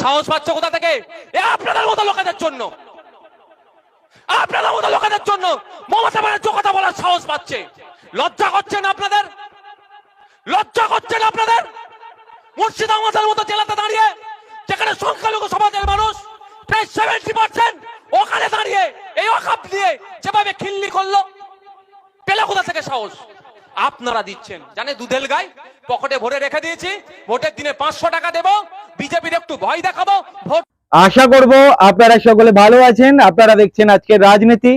সাহস পাচ্ছে কোথা থেকে? এ আপনাদের মতো লোকেদের জন্য। আপনাদের মতো লোকেদের জন্য মমতা ব্যানার্জি কথা বলার সাহস পাচ্ছে। লজ্জা করছেন আপনাদের? লজ্জা করছেন আপনাদের? মুর্শিদাবাদের মতো জেলাতে দাঁড়িয়ে, যেখানে সংখ্যালঘু সমাজের মানুষ প্রায় সেভেন্টি পার্সেন্ট ওখানে দাঁড়িয়ে এই অকাপ দিয়ে যেভাবে খিল্লি করল, পেলে কোথা থেকে সাহস? আপনারা দিচ্ছেন। জানে দুধেল গাই? পকেটে ভরে রেখে দিয়েছি। ভোটের দিনে পাঁচশো টাকা দেবো। বিজেপির একটু ভয় দেখাবো। ভোট আশা করব আপনারা সকলে ভালো আছেন। আপনারা দেখছেন আজকের রাজনীতি।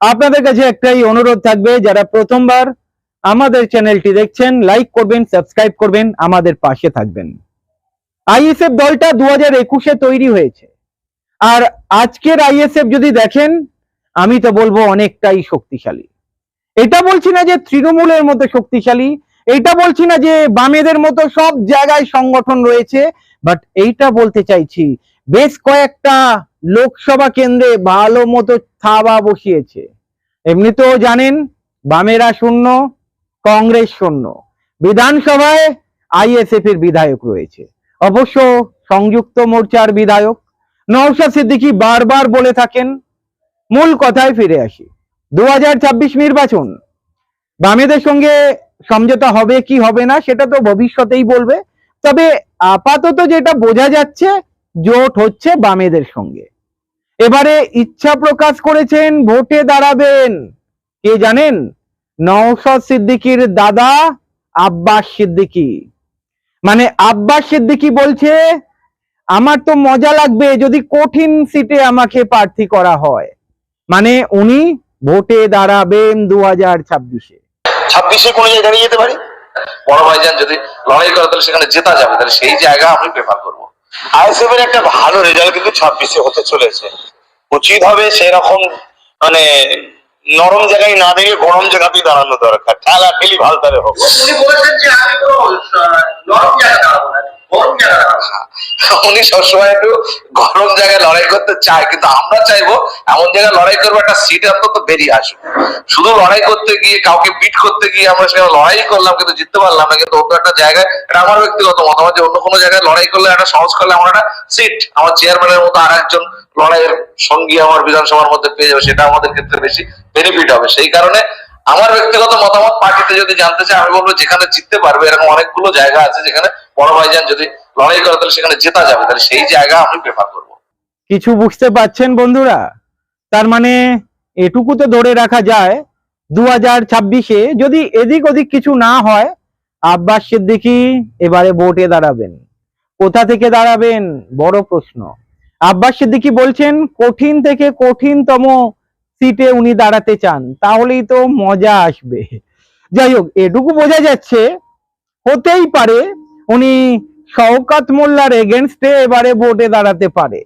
আপনাদের কাছে একটাই অনুরোধ থাকবে, যারা প্রথমবার আমাদের চ্যানেলটি দেখছেন, লাইক করবেন, সাবস্ক্রাইব করবেন, আমাদের পাশে থাকবেন। আইএসএফ দলটা দু হাজার একুশে তৈরি হয়েছে। আর আজকের আইএসএফ যদি দেখেন, আমি তো বলব অনেকটাই শক্তিশালী। এটা বলছি না যে তৃণমূলের মতো শক্তিশালী, এটা বলছি না যে বামেদের মতো সব জায়গায় সংগঠন রয়েছে বাট এইটা বলতে চাইছি, বেশ কয়েকটা লোকসভা কেন্দ্রে ভালো মতো থাবা বসিয়েছে। এমনিতেও জানেন, বামেরা শূন্য, কংগ্রেস শূন্য। বিধানসভায় আইএসএফ এর বিধায়ক রয়েছে। অবশ্য সংযুক্ত মোর্চার বিধায়ক। নওশাদ সিদ্দিকী বারবার বলে থাকেন, মূল কথায় ফিরে আসি। দু হাজার ছাব্বিশ নির্বাচন। বামেদের সঙ্গে সমঝোতা হবে কি হবে না, সেটা তো ভবিষ্যতেই বলবে। তবে আপাতত যেটা বোঝা যাচ্ছে, জোট হচ্ছে বামেদের সঙ্গে। এবারে ইচ্ছা প্রকাশ করেছেন, ভোটে দাঁড়াবেন। কে জানেন? নওশাদ সিদ্দিকীর দাদা আব্বাস সিদ্দিকী। মানে আব্বাস সিদ্দিকী বলছে, আমার তো মজা লাগবে যদি কঠিন সিটে আমাকে প্রার্থী করা হয়। মানে উনি ভোটে দাঁড়াবেন দু হাজার ছাব্বিশে। ছাব্বিশে কোনো জায়গায় দাঁড়িয়ে যেতে পারি? বড় ভাইজান যদি লড়াই করে তাহলে সেখানে জেতা যাবে তাহলে সেই জায়গা আমি প্রেফার করব। আইএসএফ এর একটা ভালো রেজাল্ট কিন্তু ছাব্বিশে হতে চলেছে। উচিত হবে সেরকম মানে নরম জায়গায় না দাঁড়িয়ে গরম জায়গাতেই দাঁড়ানো দরকার। খেলা খেলি ভালতারে হোক উনি বলেছেন যে আমি কোনো নরম জায়গা দাঁড়াবো না। উনি সবসময় একটু গরম জায়গায় লড়াই করতে চায়, কিন্তু আমরা চাইব এমন জায়গায় লড়াই করব, একটা সিট অন্তত বেরিয়ে আসুক। শুধু লড়াই করতে গিয়ে, কাউকে বিট করতে গিয়ে আমরা সেখানে লড়াই করলাম, কিন্তু জিততে পারলাম না, কিন্তু অন্য একটা জায়গায়, এটা আমার ব্যক্তিগত মতামত যে অন্য কোনো জায়গায় লড়াই করলে একটা সহজ করলে আমার একটা সিট আমার চেয়ারম্যানের মতো আর একজন লড়াইয়ের সঙ্গী আমার বিধানসভার মধ্যে পেয়ে যাবে, সেটা আমাদের ক্ষেত্রে বেশি বেনিফিট হবে। সেই কারণে আমার ব্যক্তিগত মতামত পার্টিতে যদি জানতে চাই আমি বলব যেখানে জিততে পারবে, এরকম অনেকগুলো জায়গা আছে যেখানে বড় ভাইজান যদি লড়াই করে তাহলে সেখানে জেতা যাবে, তাহলে সেই জায়গা আমি প্রেফার করব। কিছু বুঝতে পারছেন বন্ধুরা? তার মানে এটুকু তো ধরে রাখা যায় দু হাজার ছাব্বিশে যদি এদিক ওদিক কিছু না হয়, আব্বাস সিদ্দিকি এবারে ভোটে দাঁড়াবেন। কোথা থেকে দাঁড়াবেন? বড় প্রশ্ন। আব্বাস সিদ্দিকি বলছেন, কঠিন থেকে কঠিনতম সিটে উনি দাঁড়াতে চান, তাহলেই তো মজা আসবে। যাই হোক, এটুকু বোঝা যাচ্ছে, হতেই পারে উনি শওকাত মোল্লার এগেনস্টে এবারে ভোটে দাঁড়াতে পারে।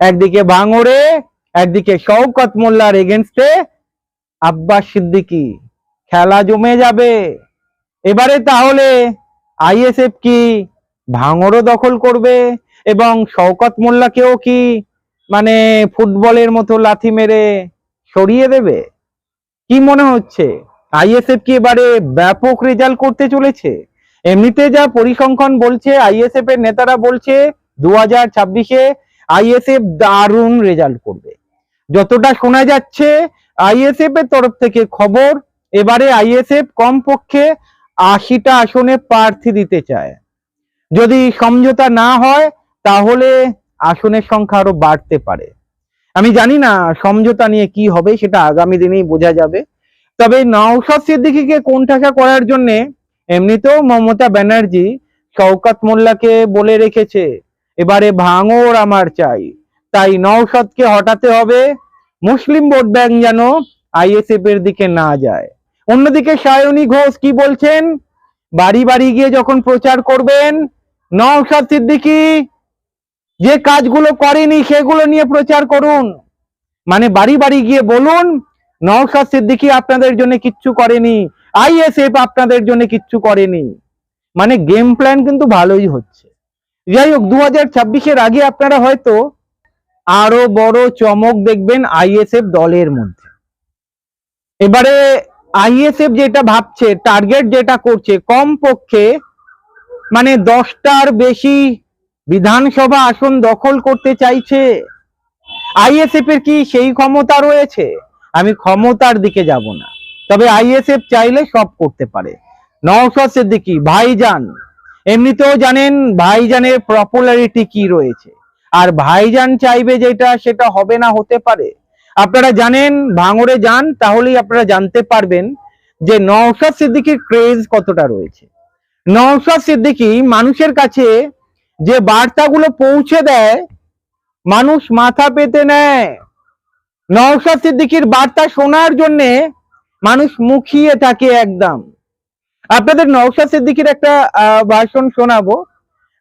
একদিকে ভাঙড়ে, একদিকে শওকত মোল্লার এগেনস্টে আব্বাস সিদ্দিকি। খেলা জমে যাবে। এবারে তাহলে আইএসএফ কি ভাঙড়ও দখল করবে এবং শওকত মোল্লাকেও কি মানে ফুটবলের মতো লাথি মেরে সরিয়ে দেবে? কি মনে হচ্ছে? আইএসএফ কি এবারে ব্যাপক রেজাল্ট করতে চলেছে? এমনিতে যা পরিসংখ্যান বলছে আইএসএফ এর নেতারা বলছে দু হাজার ছাব্বিশে আইএসএফ দারুণ রেজাল্ট করবে। যতটা শোনা যাচ্ছে আইএসএফ এর তরফ থেকে খবর, এবারে আইএসএফ কমপক্ষে আশিটা আসনে প্রার্থী দিতে চায়। যদি সমঝোতা না হয়, তাহলে আসনের সংখ্যা আরও বাড়তে পারে। আমি জানি না সমঝোতা নিয়ে কি হবে, সেটা আগামী দিনেই বোঝা যাবে। তবে নওশাদ সিদ্দিকীকে কোণঠাসা করার জন্য এমনিতেও মমতা ব্যানার্জি শওকাত মোল্লাকে বলে রেখেছে, এবারে ভাঙর আমার চাই। তাই নওশাদকে হটাতে হবে। মুসলিম ভোট ব্যাংক যেন আইএসএফ এর দিকে না যায়। অন্যদিকে সায়নী ঘোষ কি বলছেন? বাড়ি বাড়ি গিয়ে যখন প্রচার করবেন, নওশাদ সিদ্দিকী যে কাজগুলো করেনি সেগুলো নিয়ে প্রচার করুন। মানে বাড়ি বাড়ি গিয়ে বলুন, নওশাদ সিদ্দিকী আপনাদের জন্য কিচ্ছু করেনি আইএসএফ আপনাদের জন্য কিচ্ছু করেনি। মানে গেম প্ল্যান কিন্তু ভালোই হচ্ছে। যাই হোক দু হাজার আগে আপনারা হয়তো আরও বড় চমক দেখবেন আইএসএফ দলের মধ্যে। এবারে আইএসএফ যেটা ভাবছে টার্গেট যেটা করছে কম পক্ষে মানে দশটার বেশি বিধানসভা আসন দখল করতে চাইছে। আইএসএফ এর কি সেই ক্ষমতা রয়েছে? আমি ক্ষমতার দিকে যাব না। তবে আইএসএফ চাইলে সব করতে পারে। নওশাদ সিদ্দিকী, ভাইজান। এমনিতেও জানেন ভাইজানের পপুলারিটি কি রয়েছে। আর ভাইজান চাইবে যেটা, সেটা হবে না, হতে পারে। আপনারা জানেন, ভাঙড়ে যান, তাহলেই আপনারা জানতে পারবেন যে নওশাদ সিদ্দিকীর ক্রেজ কতটা রয়েছে। নওশাদ সিদ্দিকী মানুষের কাছে যে বার্তাগুলো পৌঁছে দেয়, মানুষ মাথা পেতে নেয়। নওশাদ সিদ্দিকীর বার্তা শোনার জন্যে মানুষ মুখিয়ে থাকে একদম। আপনাদের নওশাদ সিদ্দিকীর একটা ভাষণ শোনাবো।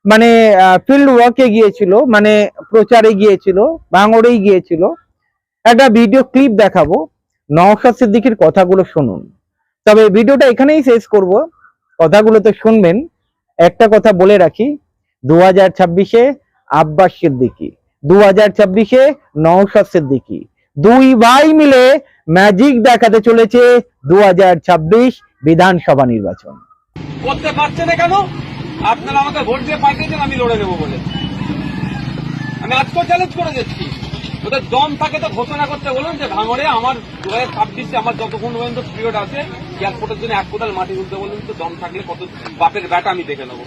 মানে ফিল্ড ওয়ার্কে গিয়েছিল মানে প্রচারে গিয়েছিল, ভাঙড়েই গিয়েছিল। একটা ভিডিও ক্লিপ দেখাবো, নওশাদ সিদ্দিকীর কথাগুলো শুনুন। তবে ভিডিওটা এখানেই শেষ করব। কথাগুলো তো শুনবেন। একটা কথা বলে রাখি দু হাজার ছাব্বিশে আব্বাস সিদ্দিকী দু হাজার ছাব্বিশে নওশাদ সিদ্দিকী দুই ভাই মিলে ম্যাজিক দেখাতে চলেছে দু হাজার ছাব্বিশ বিধানসভা নির্বাচন। করতে পারছে না কেন? আপনারা আমাকে ভোট দিয়ে পাঠিয়েছেন আমি লড়ে নেব বলে। আমি আজকেও চ্যালেঞ্জ করে দিচ্ছি ওদের দম থাকে তো ঘোষণা করতে বলুন যে ভাঙড়ে আমার দু হাজার ছাব্বিশে আমার যতক্ষণ পর্যন্ত পিরিয়ড আছে এয়ারপোর্টের জন্য এক কোদাল মাটি তুলতে বলুন তো, দম থাকলে কত বাপের ব্যাটা আমি দেখে নেব।